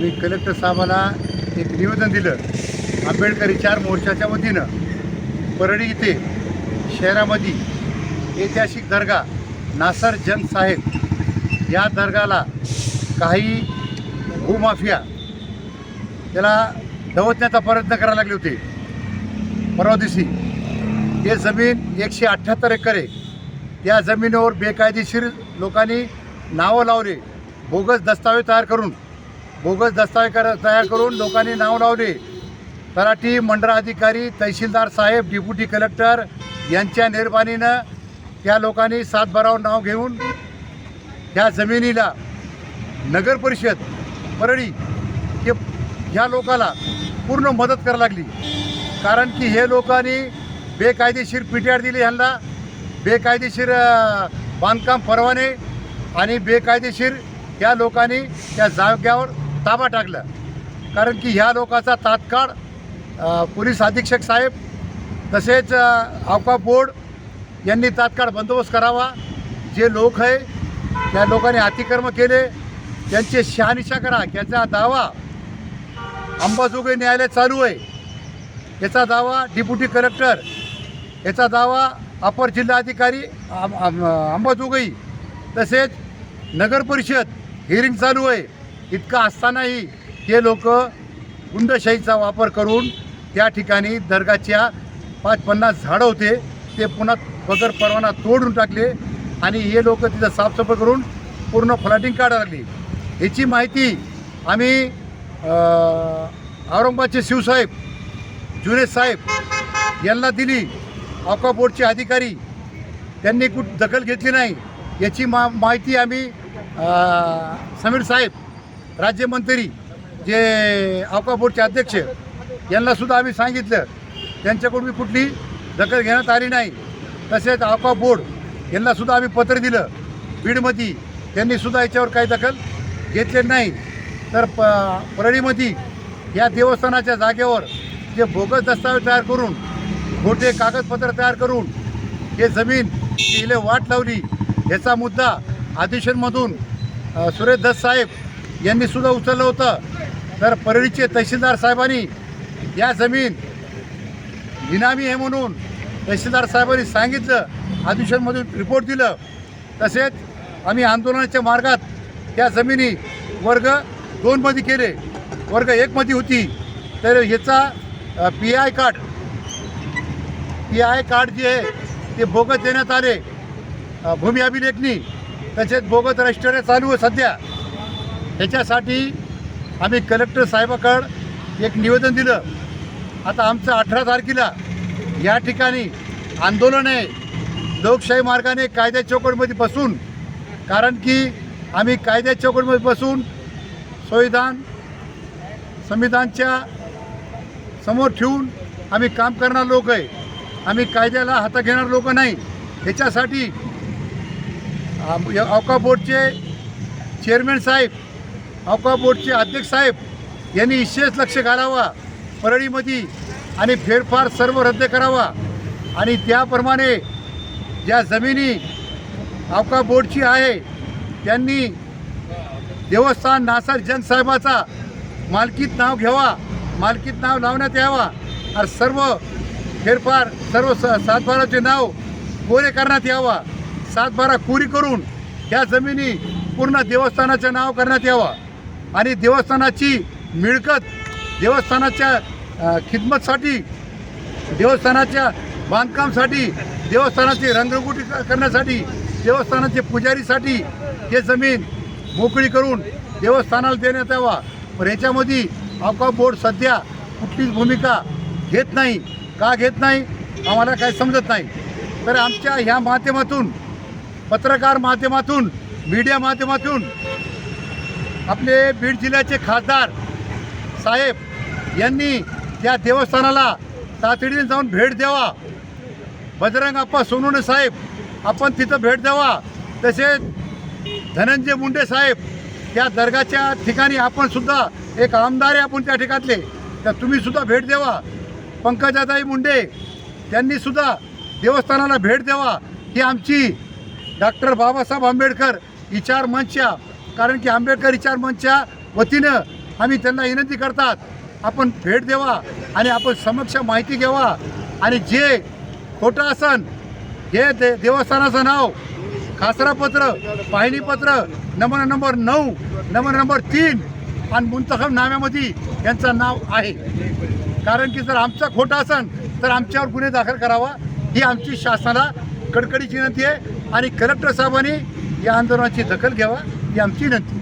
मी collector साहेबाला एक निवेदन दिलं. आंबेडकरी चार मोर्चाच्या वतीनं. परळी इथे शहरामध्ये ऐतिहासिक दर्गा नासर जन साहेब. या दर्गाला काही भूमाफिया त्याला दवतण्याचा प्रयत्न करायला लागले होते. परवा दिवशी. हे जमीन एकशे अठ्ठ्याहत्तर एकर. आहे त्या जमिनीवर बेकायदेशीर लोकांनी नावं लावले. बोगस दस्तावेज तयार करून बोगस दस्तावेज तयार करून लोकांनी नाव लावले. तलाठी मंडळ अधिकारी तहसीलदार साहेब डेप्युटी कलेक्टर यांच्या निर्बाणीनं त्या लोकांनी सातबारावर नाव घेऊन त्या जमिनीला नगर परिषद परळी हे ह्या लोकाला पूर्ण मदत करायला लागली. कारण की हे लोकांनी बेकायदेशीर पिट्यार दिली ह्यांना. बेकायदेशीर बांधकाम परवाने आणि बेकायदेशीर या लोकांनी त्या जाग्यावर ताबा टाकला. कारण की ह्या लोकांचा तात्काळ पोलीस अधीक्षक साहेब तसेच अ, बोर्ड यांनी तात्काळ बंदोबस्त करावा. जे लोक आहे त्या लोकांनी अतिक्रम केले. त्यांचे शहानिशा करा. याचा दावा अंबाजोगाई न्यायालय चालू आहे. याचा दावा डिप्युटी कलेक्टर याचा दावा अपर जिल्हाधिकारी अंबाजोगाई तसेच नगर परिषद हिअरिंग चालू आहे. इतकं असतानाही हे लोक गुंडशाहीचा वापर करून त्या ठिकाणी दर्गाच्या पाच पन्नास झाडं होते ते पुन्हा बगर परवाना तोडून टाकले आणि हे लोक तिथं साफसफाई करून पूर्ण फ्लॅटिंग काढायला लागली. ह्याची माहिती आम्ही औरंगाबादचे शिवसाहेब जुने साहेब यांना दिली. अवका बोर्डचे अधिकारी त्यांनी कुठ दखल घेतली नाही. याची मा माहिती आम्ही समीर साहेब राज्यमंत्री जे अवका बोर्डचे अध्यक्ष यांनासुद्धा आम्ही सांगितलं. त्यांच्याकडून मी कुठली दखल घेण्यात आली नाही. तसेच अवका बोर्ड यांनासुद्धा आम्ही पत्र दिलं. बीडमध्ये त्यांनीसुद्धा याच्यावर काही दखल घेतले नाही. तर प परळीमध्ये या देवस्थानाच्या जागेवर जे बोगस दस्तावेज तयार करून खोटे कागदपत्र तयार करून हे जमीन हिले वाट लावली याचा मुद्दा आदिशनमधून सुरेश दत्त साहेब यांनी सुद्धा उचललं होतं. तर परळीचे तहसीलदार साहेबांनी या जमीन इनामी आहे म्हणून तहसीलदार साहेबांनी सांगितलं आदिशनमधून रिपोर्ट दिलं. तसेच आम्ही आंदोलनाच्या मार्गात त्या जमिनी वर्ग दोनमध्ये केले. वर्ग एकमध्ये होती. तर ह्याचा P I card P I card जे आहे ते बोगत देण्यात आले. भूमी अभिलेखनी. तसेच बोगत रजिस्टर चालू आहे सध्या. त्याच्यासाठी आम्ही कलेक्टर साहेबाकड एक निवेदन दिलं. आता आमचं अठरा तारखेला या ठिकाणी आंदोलन आहे. लोकशाही मार्गाने कायद्या चौकटमध्ये बसून कारण की आम्ही कायद्या चौकटमध्ये बसून संविधान संविधानच्या समोर ठेवून आम्ही काम करणार लोक आहे. आम्ही कायद्याला हातात घेणार लोक नाही. ह्याच्यासाठी या अवका बोर्डचे चेअरमॅन साहेब अवका बोर्डचे अध्यक्ष साहेब यांनी विशेष लक्ष घालावा परळीमध्ये आणि फेरफार सर्व रद्द करावा. आणि त्याप्रमाणे ज्या जमिनी अवका बोर्डची आहे त्यांनी देवस्थान नासर जनसाहेबाचा मालकीत नाव घ्यावा मालकीत नाव लावण्यात यावा. आणि सर्व फेरफार सर्व स सातबाराचे नाव कोरे करण्यात यावा. सातबारा कोरी करून त्या जमिनी पूर्ण देवस्थानाचं नाव करण्यात यावा. आणि देवस्थानाची मिळकत देवस्थानाच्या खिदमतसाठी देवस्थानाच्या बांधकामसाठी देवस्थानाची रंगरंगोटी करण्यासाठी देवस्थानाचे पुजारीसाठी हे जमीन मोकळी करून देवस्थानाला देण्यात यावा. पण याच्यामध्ये अवकाश बोर्ड सध्या कुठलीच भूमिका घेत नाही. का घेत नाही? आम्हाला काही समजत नाही. तर आमच्या ह्या माध्यमातून पत्रकार माध्यमातून मीडिया माध्यमातून आपले बीड जिल्ह्याचे खासदार साहेब यांनी त्या देवस्थानाला तातडीने जाऊन भेट द्यावा. बजरंग आप्पा सोनवणे साहेब आपण तिथं भेट द्यावा. तसेच धनंजय मुंडे साहेब त्या दर्गाच्या ठिकाणी आपण सुद्धा एक आमदार आहे आपण त्या ठिकाणले तर तुम्ही सुद्धा भेट द्यावा. पंकजाताई मुंडे त्यांनी सुद्धा देवस्थानाला भेट द्यावा. ही आमची डॉक्टर बाबासाहेब आंबेडकर विचार मंचच्या कारण की आंबेडकर विचार मंचच्या वतीनं आम्ही त्यांना विनंती करतात आपण भेट द्यावा आणि आपण समक्ष माहिती घ्यावा. आणि जे खोटं असन हे दे देवस्थानाचं नाव खासरापत्र पाहिणीपत्र नंबर नंबर नऊ नंबर नंबर तीन आणि मुंतखब नाम्यामध्ये यांचं नाव आहे. कारण की जर आमचं खोटं असन तर आमच्यावर गुन्हे दाखल करावा. ही आमची शासनाला कडकडीची विनंती आहे. आणि कलेक्टर साहेबांनी या आंदोलनाची दखल घ्यावा. ही आमची विनंती आहे.